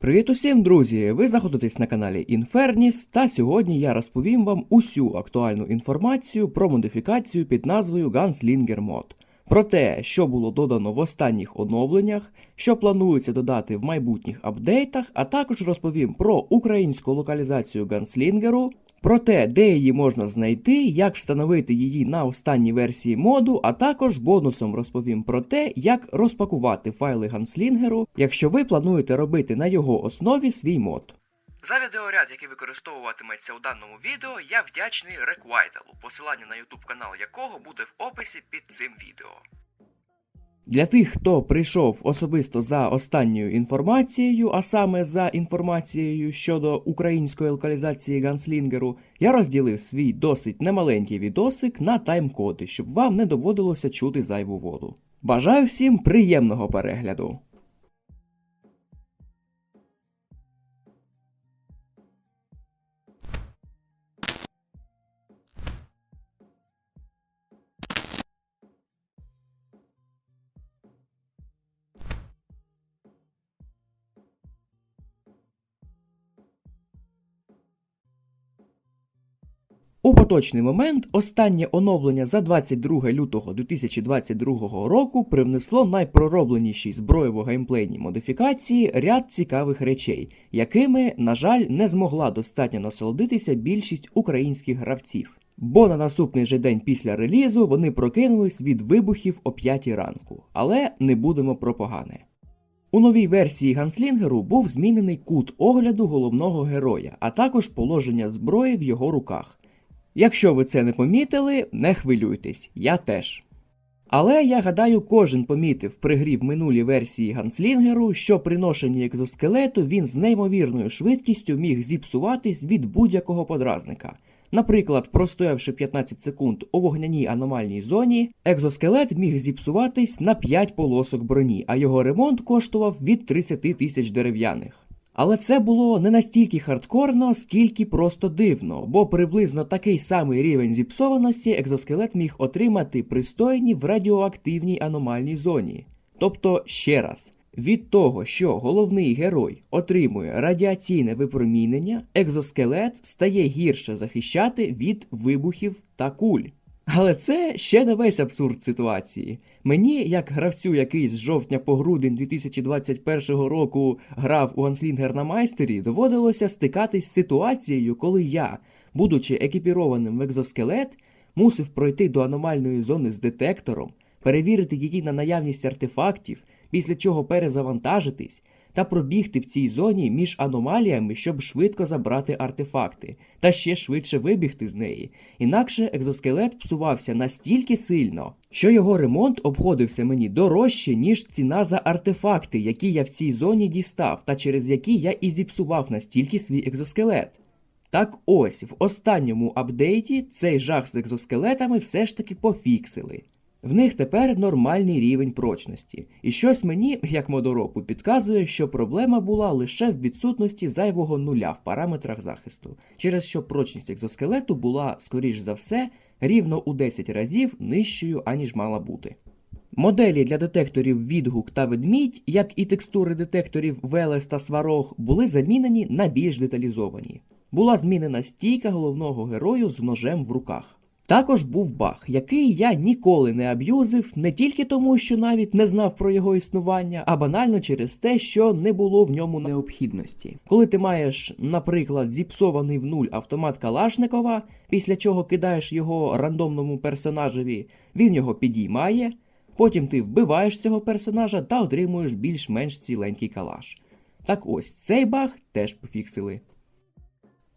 Привіт усім, друзі! Ви знаходитесь на каналі Інферніс, та сьогодні я розповім вам усю актуальну інформацію про модифікацію під назвою Gunslinger Mod. Про те, що було додано в останніх оновленнях, що планується додати в майбутніх апдейтах, а також розповім про українську локалізацію Ганслінгеру, про те, де її можна знайти, як встановити її на останній версії моду, а також бонусом розповім про те, як розпакувати файли Ганслінгеру, якщо ви плануєте робити на його основі свій мод. За відеоряд, який використовуватиметься у даному відео, я вдячний Реквайтелу, посилання на YouTube канал якого буде в описі під цим відео. Для тих, хто прийшов особисто за останньою інформацією, а саме за інформацією щодо української локалізації Ганслінгеру, я розділив свій досить немаленький відосик на тайм-коди, щоб вам не доводилося чути зайву воду. Бажаю всім приємного перегляду! У поточний момент останнє оновлення за 22 лютого 2022 року привнесло найпроробленішій зброєво-геймплейній модифікації ряд цікавих речей, якими, на жаль, не змогла достатньо насолодитися більшість українських гравців. Бо на наступний же день після релізу вони прокинулись від вибухів о 5 ранку. Але не будемо про погане. У новій версії Ганслінгеру був змінений кут огляду головного героя, а також положення зброї в його руках. Якщо ви це не помітили, не хвилюйтесь, я теж. Але я гадаю, кожен помітив при грі в минулій версії Ганслінгеру, що при ношенні екзоскелету він з неймовірною швидкістю міг зіпсуватись від будь-якого подразника. Наприклад, простоявши 15 секунд у вогняній аномальній зоні, екзоскелет міг зіпсуватись на 5 полосок броні, а його ремонт коштував від 30 тисяч дерев'яних. Але це було не настільки хардкорно, скільки просто дивно, бо приблизно такий самий рівень зіпсованості екзоскелет міг отримати пристойні в радіоактивній аномальній зоні. Тобто, ще раз, від того, що головний герой отримує радіаційне випромінення, екзоскелет стає гірше захищати від вибухів та куль. Але це ще не весь абсурд ситуації. Мені, як гравцю, який з жовтня по грудень 2021 року грав у Ганслінгер на майстері, доводилося стикатись з ситуацією, коли я, будучи екіпірованим в екзоскелет, мусив пройти до аномальної зони з детектором, перевірити її на наявність артефактів, після чого перезавантажитись та пробігти в цій зоні між аномаліями, щоб швидко забрати артефакти, та ще швидше вибігти з неї. Інакше екзоскелет псувався настільки сильно, що його ремонт обходився мені дорожче, ніж ціна за артефакти, які я в цій зоні дістав, та через які я і зіпсував настільки свій екзоскелет. Так ось в останньому апдейті цей жах з екзоскелетами все ж таки пофіксили. В них тепер нормальний рівень прочності, і щось мені, як модоропу, підказує, що проблема була лише в відсутності зайвого нуля в параметрах захисту, через що прочність екзоскелету була, скоріш за все, рівно у 10 разів нижчою, аніж мала бути. Моделі для детекторів відгук та ведмідь, як і текстури детекторів Велес та Сварог, були замінені на більш деталізовані. Була змінена стійка головного герою з ножем в руках. Також був баг, який я ніколи не аб'юзив, не тільки тому, що навіть не знав про його існування, а банально через те, що не було в ньому необхідності. Коли ти маєш, наприклад, зіпсований в нуль автомат Калашникова, після чого кидаєш його рандомному персонажеві, він його підіймає, потім ти вбиваєш цього персонажа та отримуєш більш-менш ціленький калаш. Так ось цей баг теж пофіксили.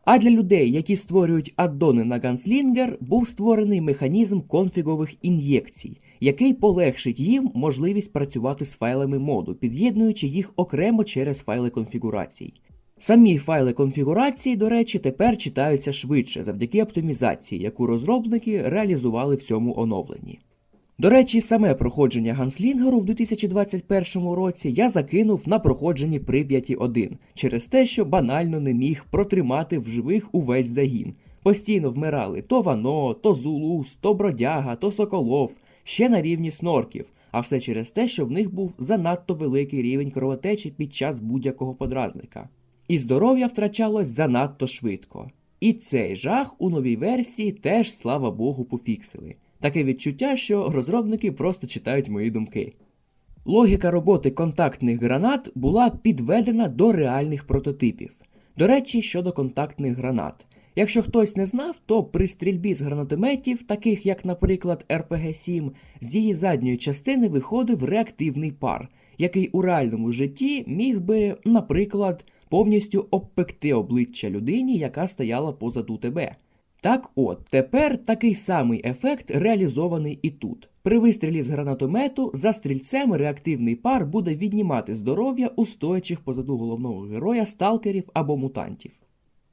А для людей, які створюють аддони на Ганслінгер, був створений механізм конфігових ін'єкцій, який полегшить їм можливість працювати з файлами моду, під'єднуючи їх окремо через файли конфігурацій. Самі файли конфігурації, до речі, тепер читаються швидше завдяки оптимізації, яку розробники реалізували в цьому оновленні. До речі, саме проходження Ганслінгеру в 2021 році я закинув на проходженні Прип'яті 1 через те, що банально не міг протримати в живих увесь загін. Постійно вмирали то Вано, то Зулус, то Бродяга, то Соколов, ще на рівні снорків, а все через те, що в них був занадто великий рівень кровотечі під час будь-якого подразника. І здоров'я втрачалось занадто швидко. І цей жах у новій версії теж, слава Богу, пофіксили. Таке відчуття, що розробники просто читають мої думки. Логіка роботи контактних гранат була підведена до реальних прототипів. До речі, щодо контактних гранат. Якщо хтось не знав, то при стрільбі з гранатометів, таких як, наприклад, РПГ-7, з її задньої частини виходив реактивний пар, який у реальному житті міг би, наприклад, повністю обпекти обличчя людині, яка стояла позаду тебе. Так от, тепер такий самий ефект реалізований і тут. При вистрілі з гранатомету за стрільцем реактивний пар буде віднімати здоров'я у стоячих позаду головного героя сталкерів або мутантів.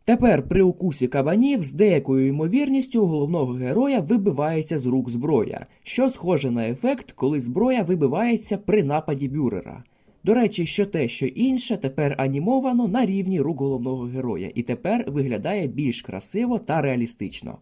Тепер при укусі кабанів з деякою ймовірністю головного героя вибивається з рук зброя, що схоже на ефект, коли зброя вибивається при нападі бюрера. До речі, що те, що інше тепер анімовано на рівні рук головного героя, і тепер виглядає більш красиво та реалістично.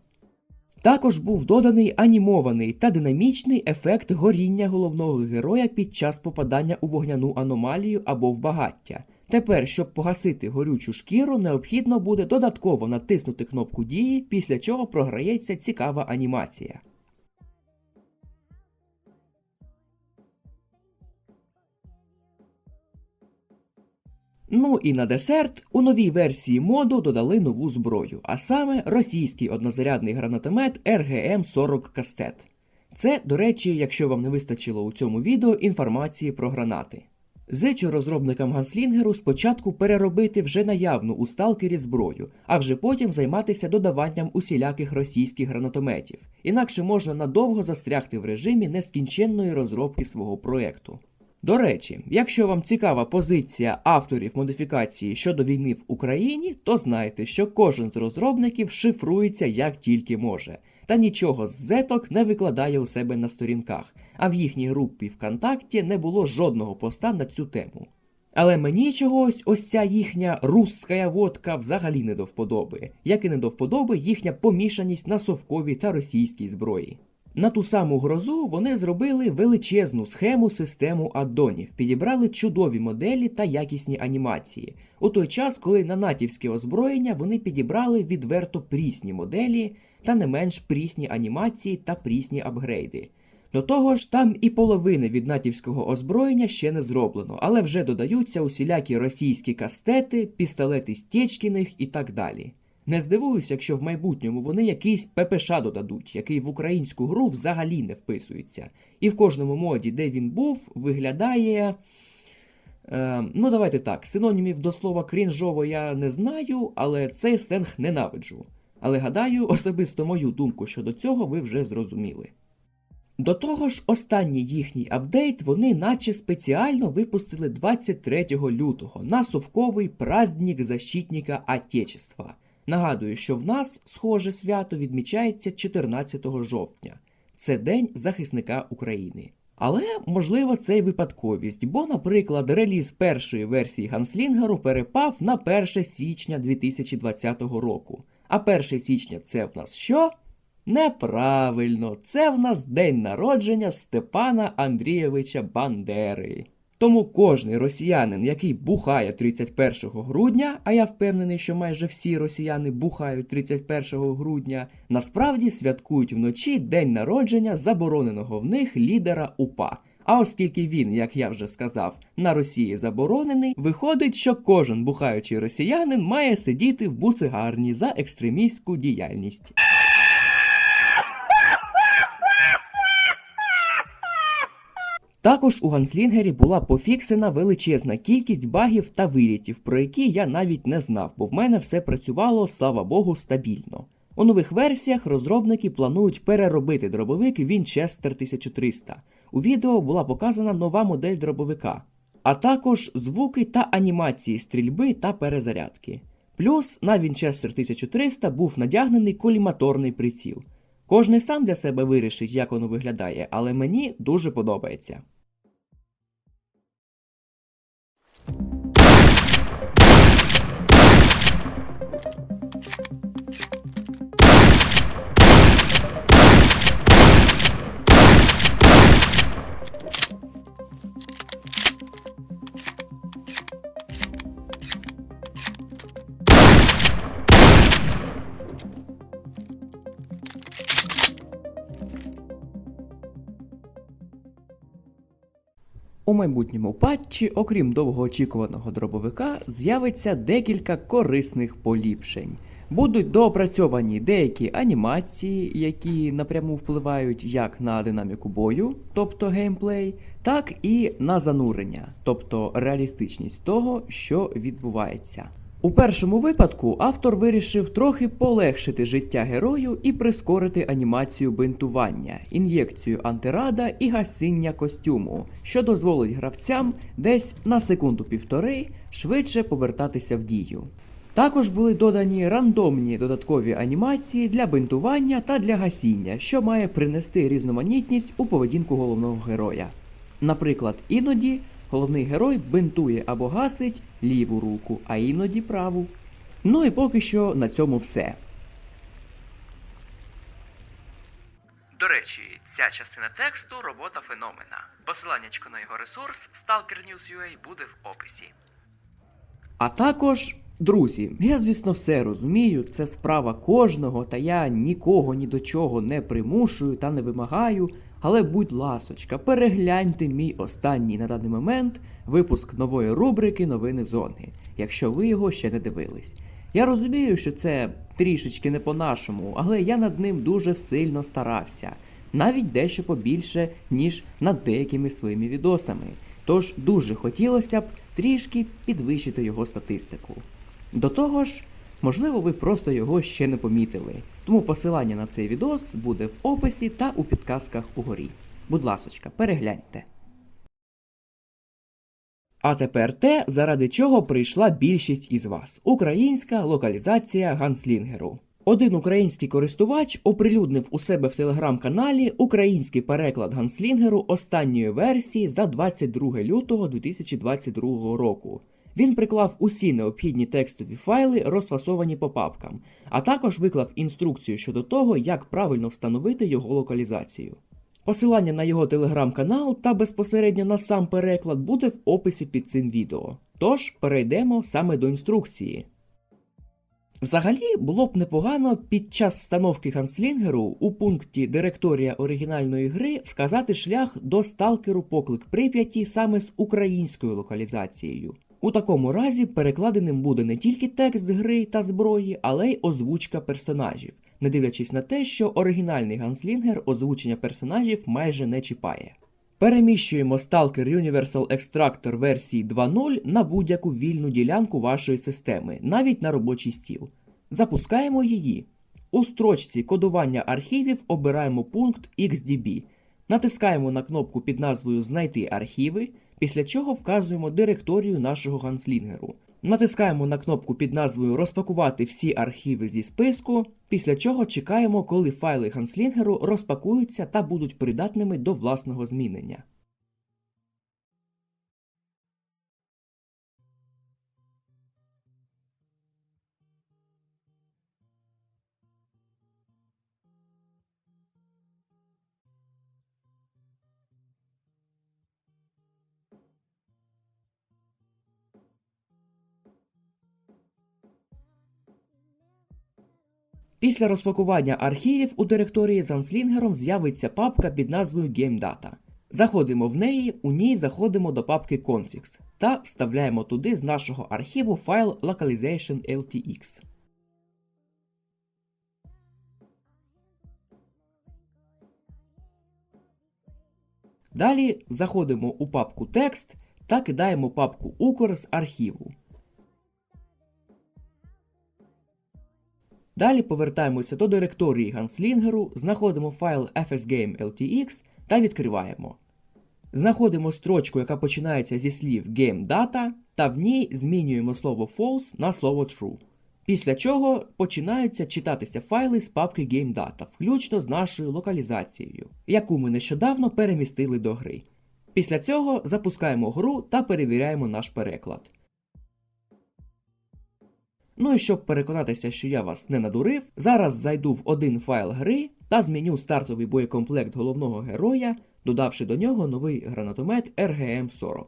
Також був доданий анімований та динамічний ефект горіння головного героя під час попадання у вогняну аномалію або в багаття. Тепер, щоб погасити горючу шкіру, необхідно буде додатково натиснути кнопку дії, після чого програється цікава анімація. Ну і на десерт у новій версії моду додали нову зброю, а саме російський однозарядний гранатомет RGM-40 Кастет. Це, до речі, якщо вам не вистачило у цьому відео інформації про гранати. Зичу розробникам Ганслінгеру спочатку переробити вже наявну у сталкері зброю, а вже потім займатися додаванням усіляких російських гранатометів, інакше можна надовго застрягти в режимі нескінченної розробки свого проекту. До речі, якщо вам цікава позиція авторів модифікації щодо війни в Україні, то знайте, що кожен з розробників шифрується як тільки може, та нічого з зеток не викладає у себе на сторінках, а в їхній групі ВКонтакті не було жодного поста на цю тему. Але мені чогось ось ця їхня русська водка взагалі не до вподоби, як і не до вподоби їхня помішаність на совковій та російській зброї. На ту саму грозу вони зробили величезну схему систему аддонів, підібрали чудові моделі та якісні анімації. У той час, коли на натівське озброєння вони підібрали відверто прісні моделі та не менш прісні анімації та прісні апгрейди. До того ж, там і половини від натівського озброєння ще не зроблено, але вже додаються усілякі російські кастети, пістолети Стєчкіних і так далі. Не здивуюсь, якщо в майбутньому вони якийсь ППШ додадуть, який в українську гру взагалі не вписується. І в кожному моді, де він був, виглядає. Е, ну, давайте так, синонімів до слова крінжово я не знаю, але цей сленг ненавиджу. Але гадаю, особисто мою думку щодо цього ви вже зрозуміли. До того ж, останній їхній апдейт вони наче спеціально випустили 23 лютого на совковий праздник защитника Отечества. Нагадую, що в нас схоже свято відмічається 14 жовтня. Це День захисника України. Але можливо це й випадковість, бо, наприклад, реліз першої версії Ганслінгеру перепав на 1 січня 2020 року. А 1 січня це в нас що? Неправильно, це в нас день народження Степана Андрійовича Бандери. Тому кожний росіянин, який бухає 31 грудня, а я впевнений, що майже всі росіяни бухають 31 грудня, насправді святкують вночі день народження забороненого в них лідера УПА. А оскільки він, як я вже сказав, на Росії заборонений, виходить, що кожен бухаючий росіянин має сидіти в буцигарні за екстремістську діяльність. Також у Ганслінгері була пофіксена величезна кількість багів та вилітів, про які я навіть не знав, бо в мене все працювало, слава Богу, стабільно. У нових версіях розробники планують переробити дробовик Winchester 1300. У відео була показана нова модель дробовика, а також звуки та анімації стрільби та перезарядки. Плюс на Winchester 1300 був надягнений коліматорний приціл. Кожний сам для себе вирішить, як воно виглядає, але мені дуже подобається. У майбутньому патчі, окрім довгоочікуваного дробовика, з'явиться декілька корисних поліпшень. Будуть доопрацьовані деякі анімації, які напряму впливають як на динаміку бою, тобто геймплей, так і на занурення, тобто реалістичність того, що відбувається. У першому випадку автор вирішив трохи полегшити життя герою і прискорити анімацію бинтування, ін'єкцію антирада і гасіння костюму, що дозволить гравцям десь на секунду-півтори швидше повертатися в дію. Також були додані рандомні додаткові анімації для бинтування та для гасіння, що має принести різноманітність у поведінку головного героя. Наприклад, іноді головний герой бинтує або гасить ліву руку, а іноді праву. Ну і поки що на цьому все. До речі, ця частина тексту робота феномена. Посиланнячко на його ресурс Stalker News.ua буде в описі. А також, друзі, я звісно все розумію, це справа кожного, та я нікого ні до чого не примушую та не вимагаю. Але будь ласочка, перегляньте мій останній на даний момент випуск нової рубрики Новини зони, якщо ви його ще не дивились. Я розумію, що це трішечки не по-нашому, але я над ним дуже сильно старався, навіть дещо побільше, ніж над деякими своїми відосами. Тож дуже хотілося б трішки підвищити його статистику. До того ж, можливо, ви просто його ще не помітили. Тому посилання на цей відос буде в описі та у підказках угорі. Будь ласочка, перегляньте. А тепер те, заради чого прийшла більшість із вас: українська локалізація ганслінгеру. Один український користувач оприлюднив у себе в телеграм-каналі український переклад ганслінгеру останньої версії за 22 лютого 2022 року. Він приклав усі необхідні текстові файли, розфасовані по папкам, а також виклав інструкцію щодо того, як правильно встановити його локалізацію. Посилання на його телеграм-канал та безпосередньо на сам переклад буде в описі під цим відео. Тож перейдемо саме до інструкції. Взагалі було б непогано під час встановки ганслінгеру у пункті директорія оригінальної гри вказати шлях до сталкеру поклик Прип'яті саме з українською локалізацією. У такому разі перекладеним буде не тільки текст гри та зброї, але й озвучка персонажів, не дивлячись на те, що оригінальний ганслінгер озвучення персонажів майже не чіпає. Переміщуємо Stalker Universal Extractor версії 2.0 на будь-яку вільну ділянку вашої системи, навіть на робочий стіл. Запускаємо її. У строчці кодування архівів обираємо пункт XDB, натискаємо на кнопку під назвою Знайти архіви, після чого вказуємо директорію нашого ганслінгеру. Натискаємо на кнопку під назвою Розпакувати всі архіви зі списку, після чого чекаємо, коли файли ганслінгеру розпакуються та будуть придатними до власного змінення. Після розпакування архівів у директорії з анслінгером з'явиться папка під назвою GameData. Заходимо в неї, у ній заходимо до папки Configs та вставляємо туди з нашого архіву файл Localization LTX. Далі заходимо у папку Текст та кидаємо папку Укр з архіву. Далі повертаємося до директорії ганслінгеру, знаходимо файл fsgame LTX та відкриваємо. Знаходимо строчку, яка починається зі слів GameData, та в ній змінюємо слово false на слово true. Після чого починаються читатися файли з папки GameData, включно з нашою локалізацією, яку ми нещодавно перемістили до гри. Після цього запускаємо гру та перевіряємо наш переклад. Ну і щоб переконатися, що я вас не надурив, зараз зайду в один файл гри та зміню стартовий боєкомплект головного героя, додавши до нього новий гранатомет RGM-40.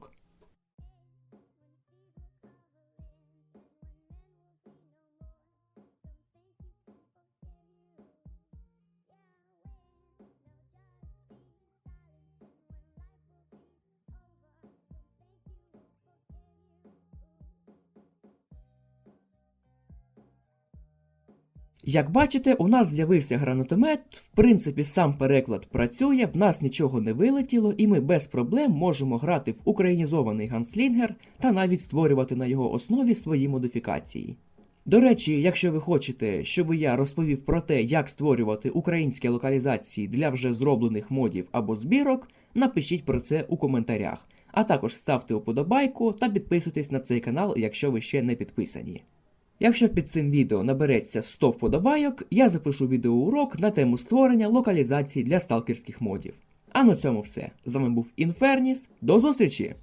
Як бачите, у нас з'явився гранатомет, в принципі, сам переклад працює, в нас нічого не вилетіло, і ми без проблем можемо грати в українізований ганслінгер та навіть створювати на його основі свої модифікації. До речі, якщо ви хочете, щоб я розповів про те, як створювати українські локалізації для вже зроблених модів або збірок, напишіть про це у коментарях. А також ставте уподобайку та підписуйтесь на цей канал, якщо ви ще не підписані. Якщо під цим відео набереться 100 вподобайок, я запишу відеоурок на тему створення локалізацій для сталкерських модів. А на цьому все. З вами був Інферніс. До зустрічі!